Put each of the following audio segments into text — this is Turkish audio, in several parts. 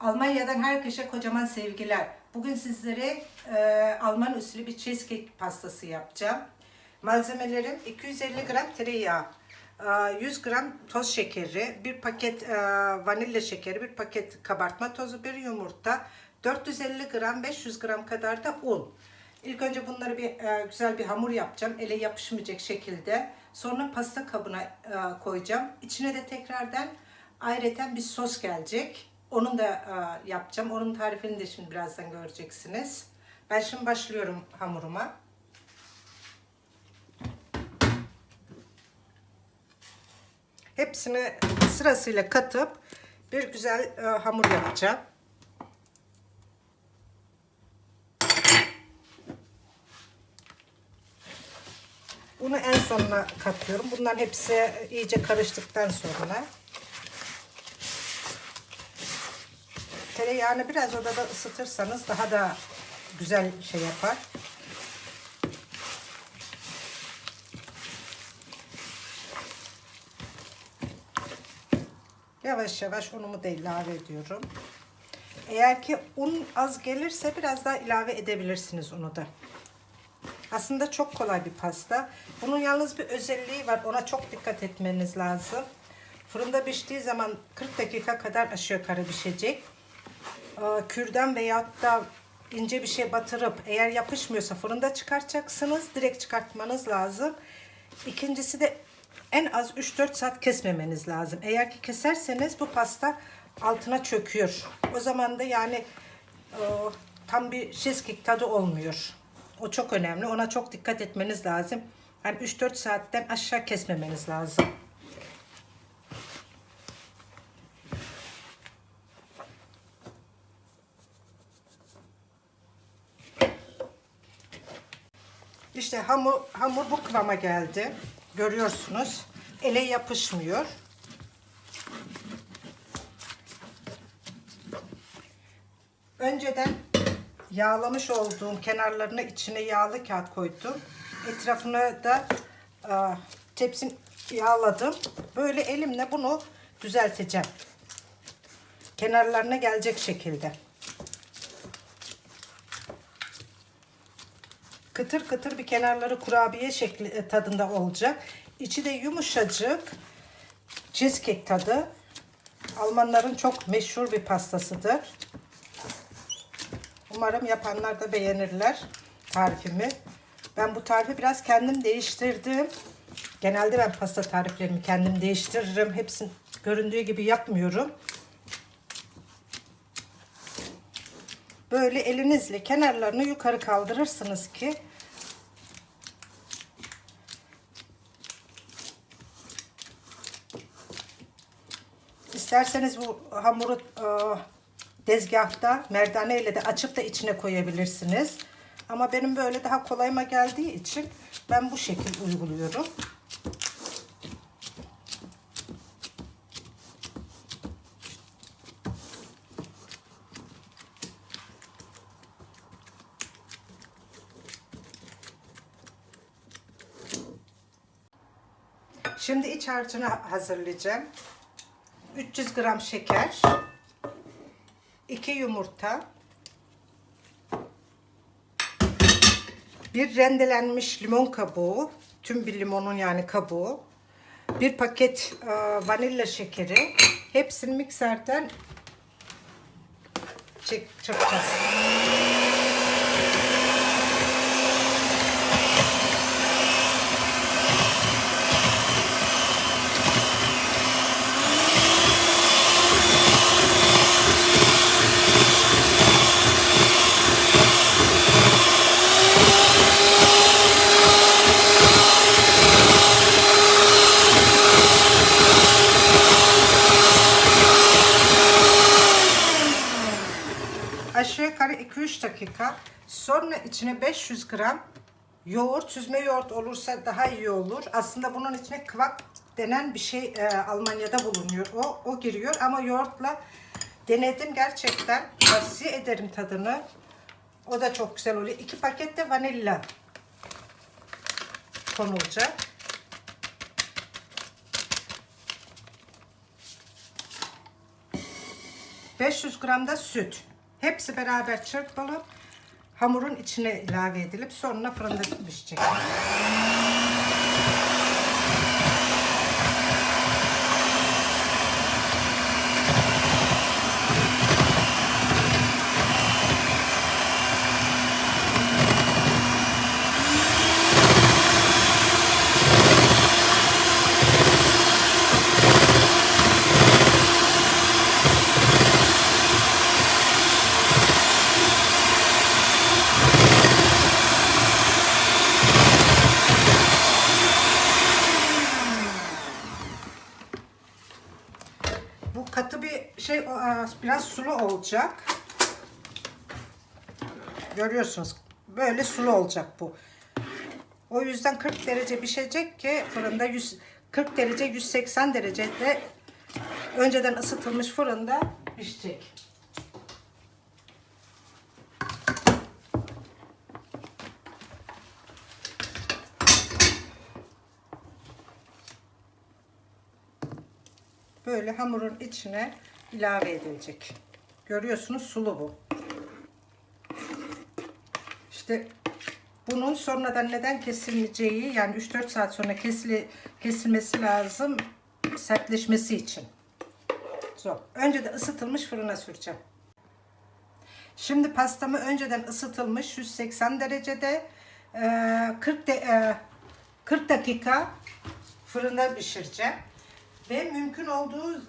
Almanya'dan herkese kocaman sevgiler. Bugün sizlere e, Alman usulü bir cheesecake pastası yapacağım. Malzemelerim 250 gram tereyağı, e, 100 gram toz şekeri, bir paket e, vanilya şekeri, bir paket kabartma tozu, bir yumurta, 450 gram, 500 gram kadar da un. İlk önce bunları bir e, güzel bir hamur yapacağım. Ele yapışmayacak şekilde. Sonra pasta kabına e, koyacağım. İçine de tekrardan ayrıca bir sos gelecek. Onun da e, yapacağım. Onun tarifini de şimdi birazdan göreceksiniz. Ben şimdi başlıyorum hamuruma. Hepsini sırasıyla katıp bir güzel e, hamur yapacağım. Bunu en sonuna katıyorum. Bunların hepsi iyice karıştıktan sonra tereyağını biraz odada ısıtırsanız daha da güzel şey yapar. Yavaş yavaş unumu da ilave ediyorum. Eğer ki un az gelirse biraz daha ilave edebilirsiniz unu da. Aslında çok kolay bir pasta. Bunun yalnız bir özelliği var. Ona çok dikkat etmeniz lazım. Fırında piştiği zaman 40 dakika kadar aşağı yukarı pişecek. Ee, Kürdan veyahut da ince bir şey batırıp eğer yapışmıyorsa fırında çıkartacaksınız. Direkt çıkartmanız lazım. İkincisi de en az 3-4 saat kesmemeniz lazım. Eğer ki keserseniz bu pasta altına çöküyor. O zaman da yani e, tam bir cheesecake tadı olmuyor. O çok önemli. Ona çok dikkat etmeniz lazım. Yani 3-4 saatten aşağı kesmemeniz lazım. İşte hamur, hamur bu kıvama geldi. Görüyorsunuz. Ele yapışmıyor. Önceden yağlamış olduğum kenarlarına içine yağlı kağıt koydum. Etrafına da e, tepsim yağladım. Böyle elimle bunu düzelteceğim. Kenarlarına gelecek şekilde. Kıtır kıtır bir kenarları kurabiye şekli e, tadında olacak. İçi de yumuşacık. Cheesecake tadı. Almanların çok meşhur bir pastasıdır. Umarım yapanlar da beğenirler tarifimi. Ben bu tarifi biraz kendim değiştirdim. Genelde ben pasta tariflerimi kendim değiştiririm. Hepsini göründüğü gibi yapmıyorum. Böyle elinizle kenarlarını yukarı kaldırırsınız ki İsterseniz bu hamuru e, tezgahta merdane ile de açıp da içine koyabilirsiniz. Ama benim böyle daha kolayıma geldiği için ben bu şekil uyguluyorum. Şimdi iç harcını hazırlayacağım. 300 gram şeker, 2 yumurta, bir rendelenmiş limon kabuğu, tüm bir limonun yani kabuğu, bir paket e, vanilya şekeri, hepsini mikserden çek, çırpacağız. aşağı yukarı 2-3 dakika. Sonra içine 500 gram yoğurt, süzme yoğurt olursa daha iyi olur. Aslında bunun içine kıvak denen bir şey e, Almanya'da bulunuyor. O, o giriyor ama yoğurtla denedim gerçekten. Tavsiye ederim tadını. O da çok güzel oluyor. 2 paket de vanilya konulacak. 500 gram da süt. Hepsi beraber çırpılıp hamurun içine ilave edilip sonra fırında pişecek. Bu katı bir e, biraz sulu olacak. Görüyorsunuz. Böyle sulu olacak bu. O yüzden 40 derece pişecek ki fırında 100 40 derece 180 derecede önceden ısıtılmış fırında pişecek. Böyle hamurun içine ilave edilecek. Görüyorsunuz sulu bu. İşte bunun sonradan neden kesilmeyeceği yani 3-4 saat sonra kesili, kesilmesi lazım sertleşmesi için. So, önce de ısıtılmış fırına süreceğim. Şimdi pastamı önceden ısıtılmış 180 derecede e, 40 de, e, 40 dakika fırında pişireceğim. Ve mümkün olduğu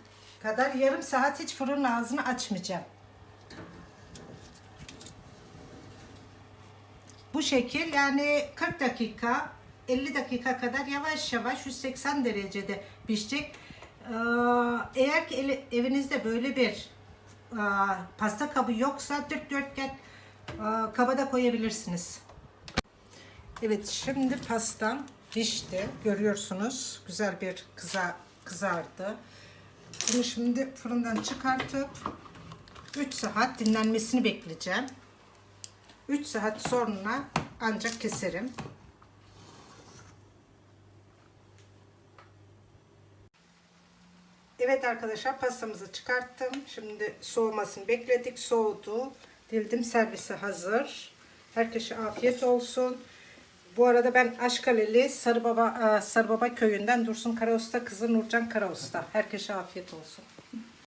kadar yarım saat hiç fırın ağzını açmayacağım. Bu şekil yani 40 dakika 50 dakika kadar yavaş yavaş 180 derecede pişecek. Ee, Eğer ki evinizde böyle bir e, pasta kabı yoksa dikdörtgen e, kaba da koyabilirsiniz. Evet şimdi pastam pişti. Görüyorsunuz güzel bir kıza, kızardı. Bunu şimdi fırından çıkartıp 3 saat dinlenmesini bekleyeceğim. 3 saat sonra ancak keserim. Evet arkadaşlar pastamızı çıkarttım. Şimdi soğumasını bekledik. Soğudu. Dildim servise hazır. Herkese afiyet olsun. Bu arada ben Aşkaleli Sarıbaba, e, Sarıbaba köyünden Dursun Karaosta kızı Nurcan Karaosta. Herkese afiyet olsun.